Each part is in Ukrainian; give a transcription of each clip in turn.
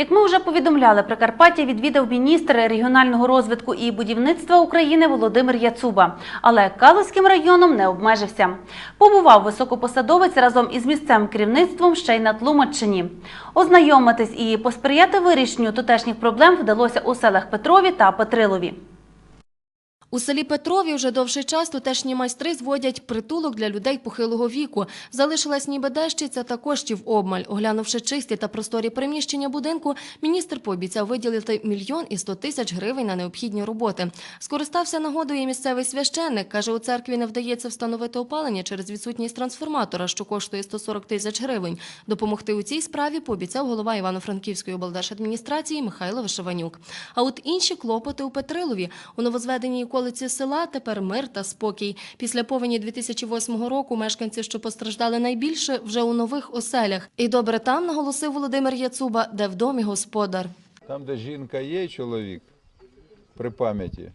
Як ми вже повідомляли, Прикарпаття відвідав міністр регіонального розвитку і будівництва України Володимир Яцуба, але Калузьким районом не обмежився. Побував високопосадовець разом із місцевим керівництвом ще й на Тлумаччині. Ознайомитись і посприяти вирішенню тутешніх проблем вдалося у селах Петрові та Петрилові. У селі Петрові вже довший час тутешні майстри зводять притулок для людей похилого віку. Залишилась ніби дещиця та коштів обмаль. Оглянувши чисті та просторі приміщення будинку, міністр пообіцяв виділити мільйон і сто тисяч гривень на необхідні роботи. Скористався нагодою місцевий священник. Каже, у церкві не вдається встановити опалення через відсутність трансформатора, що коштує 140 тисяч гривень. Допомогти у цій справі пообіцяв голова Івано-Франківської облдержадміністрації Михайло Вишиванюк. А от інші клопоти у Петрилові. У новозведеній околиці села тепер мир та спокій. Після повені 2008 року мешканці, що постраждали найбільше, вже у нових оселях. І добре там, наголосив Володимир Яцуба, де в домі господар. Там, де жінка є, чоловік при пам'яті,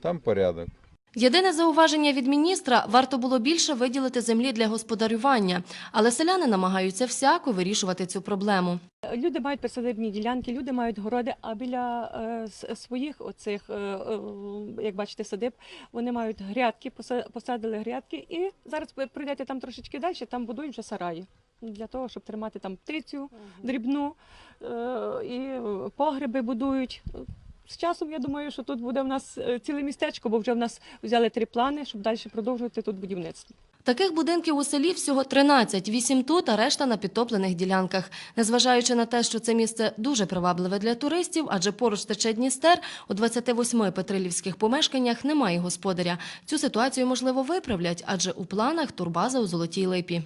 там порядок. Єдине зауваження від міністра – варто було більше виділити землі для господарювання. Але селяни намагаються всяко вирішувати цю проблему. Люди мають присадибні ділянки, люди мають городи, а біля е, своїх оцих, е, е, як бачите, садиб, вони мають грядки, поса- посадили грядки, і зараз ви пройдете там трошечки далі, там будують вже сараї. Для того, щоб тримати там птицю дрібну е, і погреби будують. З часом я думаю, що тут буде в нас е, ціле містечко, бо вже в нас взяли три плани, щоб далі продовжувати тут будівництво. Таких будинків у селі всього 13, 8 тут, а решта на підтоплених ділянках. Незважаючи на те, що це місце дуже привабливе для туристів, адже поруч тече Дністер, у 28 петрилівських помешканнях немає господаря. Цю ситуацію, можливо, виправлять, адже у планах турбаза у Золотій Липі.